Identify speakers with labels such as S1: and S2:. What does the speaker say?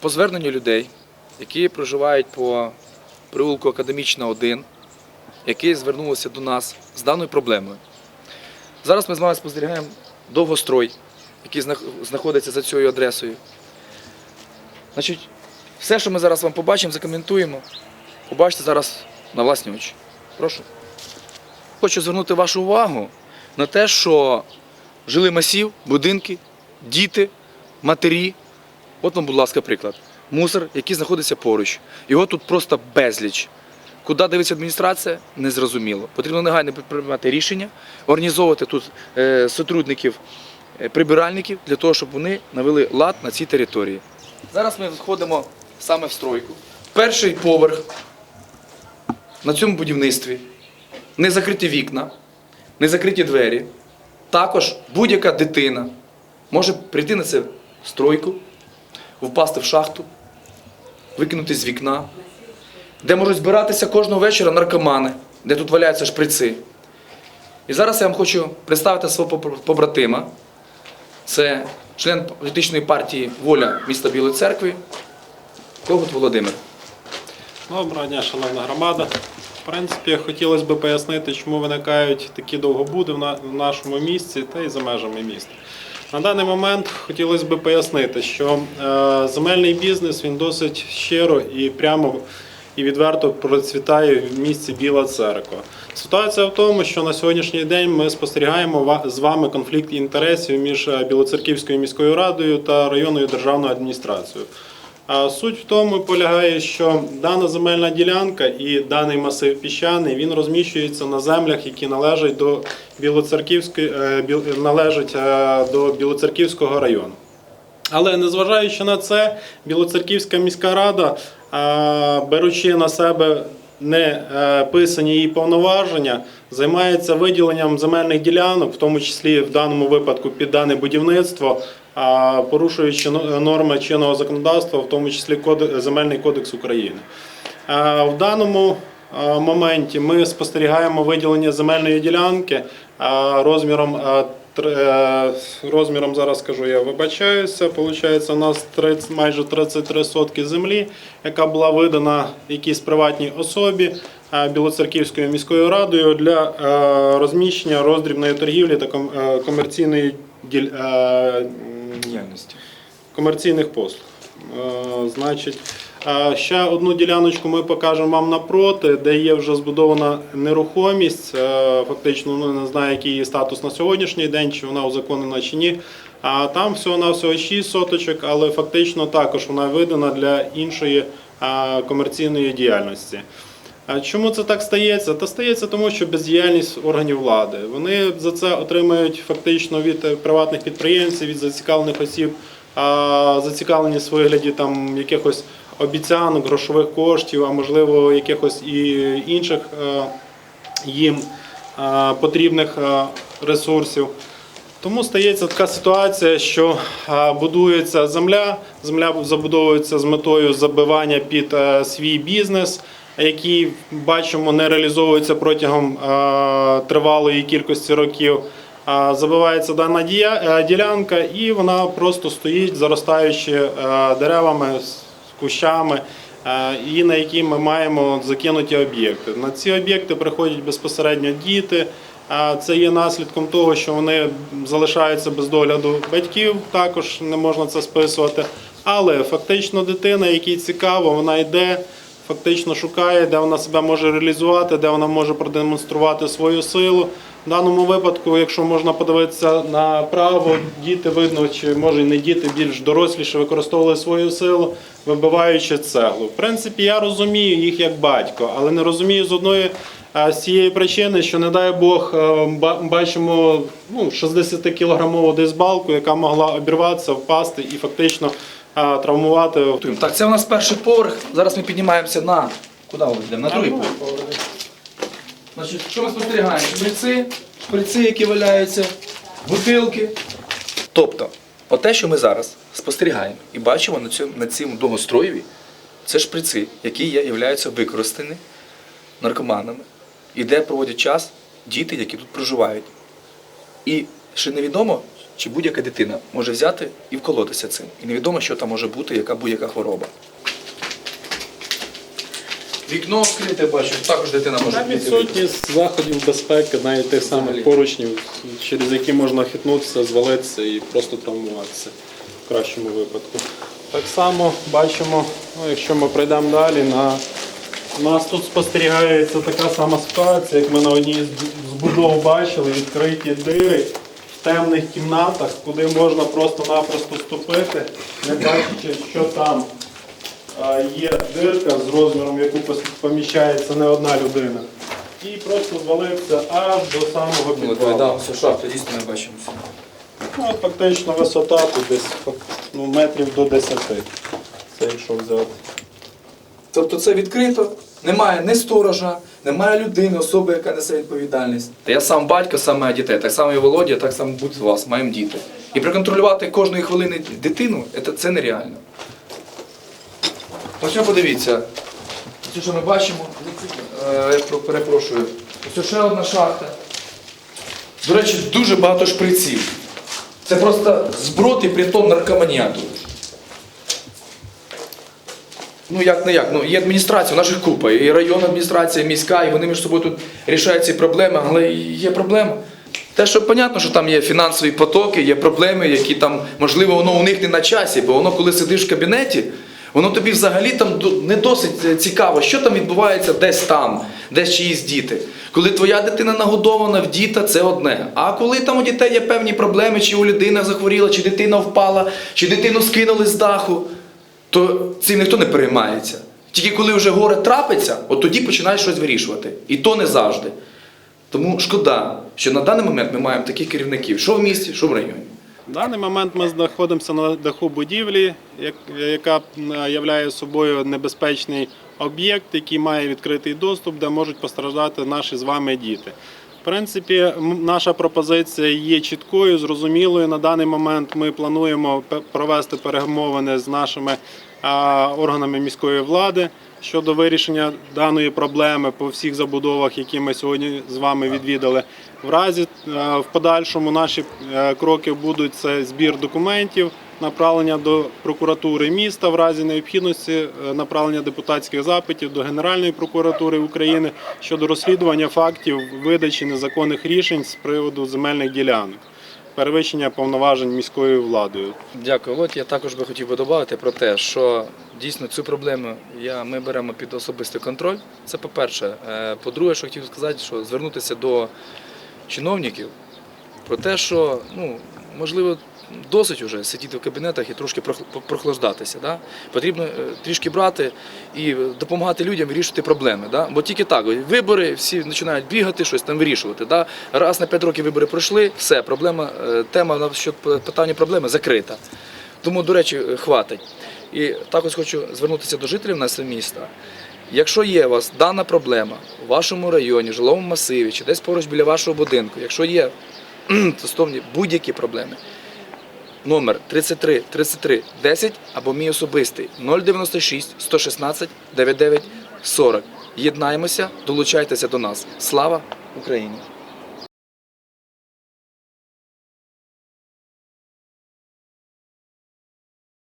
S1: по зверненню людей, які проживають по провулку Академічна 1, які звернулися до нас з даною проблемою. Зараз ми з вами спостерігаємо довгострой, який знаходиться за цією адресою. Значить, все, що ми зараз вам побачимо, закоментуємо, побачите зараз на власні очі. Прошу. Хочу звернути вашу увагу на те, що жили масів, будинки, діти, матері. От вам, будь ласка, приклад. Мусор, який знаходиться поруч. Його тут просто безліч. Куди дивиться адміністрація, незрозуміло. Потрібно негайно приймати рішення, організовувати тут е, сотрудників, е, прибиральників для того, щоб вони навели лад на цій території. Зараз ми входимо саме в стройку. Перший поверх на цьому будівництві не закриті вікна, не закриті двері. Також будь-яка дитина може прийти на цю стройку, впасти в шахту, викинути з вікна, де можуть збиратися кожного вечора наркомани, де тут валяються шприци. І зараз я вам хочу представити свого побратима. Це член політичної партії Воля міста Білої церкви Когут Володимир.
S2: Доброго дня, шановна громада. В принципі, хотілося б пояснити, чому виникають такі довгобуди в нашому місті та й за межами міста. На даний момент хотілося б пояснити, що е, земельний бізнес він досить щиро і прямо і відверто процвітає в місті Біла Церква. Ситуація в тому, що на сьогоднішній день ми спостерігаємо з вами конфлікт інтересів між е, Білоцерківською міською радою та районною державною адміністрацією. Суть в тому полягає, що дана земельна ділянка і даний масив піщаний він розміщується на землях, які належать до Білоцерківської е, належать е, до Білоцерківського району. Але незважаючи на це, Білоцерківська міська рада, е, беручи на себе не писані її повноваження, займається виділенням земельних ділянок, в тому числі в даному випадку під дане будівництво, порушуючи норми чинного законодавства, в тому числі Земельний кодекс України. В даному моменті ми спостерігаємо виділення земельної ділянки розміром. е, Розміром зараз скажу, я вибачаюся. Получається, у нас 30, майже 33 сотки землі, яка була видана якійсь приватній особі Білоцерківською міською радою для е, розміщення роздрібної торгівлі та е, комерційної діль- е,
S1: Діяльності.
S2: комерційних послуг. Е, Значить, е, ще одну діляночку ми покажемо вам напроти, де є вже збудована нерухомість. Фактично, ну не знаю, який її статус на сьогоднішній день, чи вона узаконена чи ні. А там всього на всього 6 соточок, але фактично також вона видана для іншої комерційної діяльності. Чому це так стається? Та стається тому, що бездіяльність органів влади. Вони за це отримують фактично від е, приватних підприємців, від зацікавлених осіб, а, зацікавленість в вигляді там якихось обіцянок, грошових коштів, а можливо якихось і інших е, їм е, потрібних ресурсів. Тому стається така ситуація, що будується земля, земля забудовується з метою забивання під свій бізнес, який бачимо не реалізовується протягом е, тривалої кількості років. Е, Забивається дана е, ділянка, і вона просто стоїть, заростаючи деревами, кущами, і на які ми маємо закинуті об'єкти. На ці об'єкти приходять безпосередньо діти. Це є наслідком того, що вони залишаються без догляду батьків, також не можна це списувати. Але фактично дитина, якій цікаво, вона йде, фактично шукає, де вона себе може реалізувати, де вона може продемонструвати свою силу. В даному випадку, якщо можна подивитися направо, діти видно, чи може не діти, більш доросліше використовували свою силу, вибиваючи цеглу. В принципі, я розумію їх як батько, але не розумію з одної з цієї причини, що не дай Бог е, ба- бачимо ну, 60-кілограмову дисбалку, яка могла обірватися, впасти і фактично е, травмувати.
S1: Так, це у нас перший поверх. Зараз ми піднімаємося на. Куди ми йдемо? На другий поверх. Значить, що ми спостерігаємо? Шприци, шприци, які валяються, бутилки. Тобто, оте, що ми зараз спостерігаємо і бачимо на цьому, на цьому довгостроєві, це шприци, які є, являються використані наркоманами, і де проводять час діти, які тут проживають. І ще невідомо, чи будь-яка дитина може взяти і вколотися цим. І невідомо, що там може бути, яка будь-яка хвороба. Вікно вкрите, бачу, також дитина може
S2: Там
S1: вийти.
S2: відсутність заходів безпеки, навіть тих самих поручнів, через які можна хитнутися, звалитися і просто травмуватися в кращому випадку. Так само бачимо, ну, якщо ми пройдемо далі, на... у нас тут спостерігається така сама ситуація, як ми на одній з збудов бачили, відкриті дири в темних кімнатах, куди можна просто-напросто ступити, не бачачи, що там. Є дирка з розміром, в яку поміщається не одна людина. І просто звалився аж до самого підвалу.
S1: все шахта, дійсно ми бачимо.
S2: Ну, от фактично висота тут десь ну, метрів до 10. Це якщо взяти.
S1: Тобто це відкрито, немає ні сторожа, немає людини, особи, яка несе відповідальність. Та я сам батько, сам маю дітей, так само і Володя, так само будь з вас, маємо діти. І проконтролювати кожної хвилини дитину це, це нереально. Ось подивіться. Ось що ми бачимо, е, я перепрошую. Ось ще одна шахта. До речі, дуже багато шприців. Це просто зброд і притом наркоманіату. Ну як не як, ну є адміністрація, у наших купа, і районна адміністрація, і міська, і вони між собою тут рішають ці проблеми, але є проблема. Те, що понятно, що там є фінансові потоки, є проблеми, які там, можливо, воно у них не на часі, бо воно, коли сидиш в кабінеті, воно тобі взагалі там не досить цікаво, що там відбувається десь там, десь чиїсь діти. Коли твоя дитина нагодована в діта, це одне. А коли там у дітей є певні проблеми, чи у людина захворіла, чи дитина впала, чи дитину скинули з даху, то цим ніхто не переймається. Тільки коли вже горе трапиться, от тоді починаєш щось вирішувати. І то не завжди. Тому шкода, що на даний момент ми маємо таких керівників, що в місті, що в районі.
S2: В даний момент ми знаходимося на даху будівлі, яка є собою небезпечний об'єкт, який має відкритий доступ, де можуть постраждати наші з вами діти. Принципі, наша пропозиція є чіткою, зрозумілою. На даний момент ми плануємо провести перемовини з нашими органами міської влади щодо вирішення даної проблеми по всіх забудовах, які ми сьогодні з вами відвідали. В разі е, в подальшому наші е, кроки будуть це збір документів, направлення до прокуратури міста в разі необхідності е, направлення депутатських запитів до Генеральної прокуратури України щодо розслідування фактів видачі незаконних рішень з приводу земельних ділянок, перевищення повноважень міською владою.
S1: Дякую, Володь. Я також би хотів би додати про те, що дійсно цю проблему я, ми беремо під особистий контроль. Це по-перше. Е, По-друге, що хотів сказати, що звернутися до чиновників про те, що ну, можливо досить уже сидіти в кабінетах і трошки прохлаждатися. Да? Потрібно е, трішки брати і допомагати людям вирішувати проблеми. Да? Бо тільки так, вибори, всі починають бігати, щось там вирішувати. Да? Раз на 5 років вибори пройшли, все, проблема, е, тема на що питання проблеми закрита. Тому, до речі, е, хватить. І також хочу звернутися до жителів нашого міста. Якщо є у вас дана проблема у вашому районі, жилому масиві чи десь поруч біля вашого будинку, якщо є стосовні будь-які проблеми, номер 33 33 10 або мій особистий 096 116 99 40. Єднаємося, долучайтеся до нас. Слава Україні!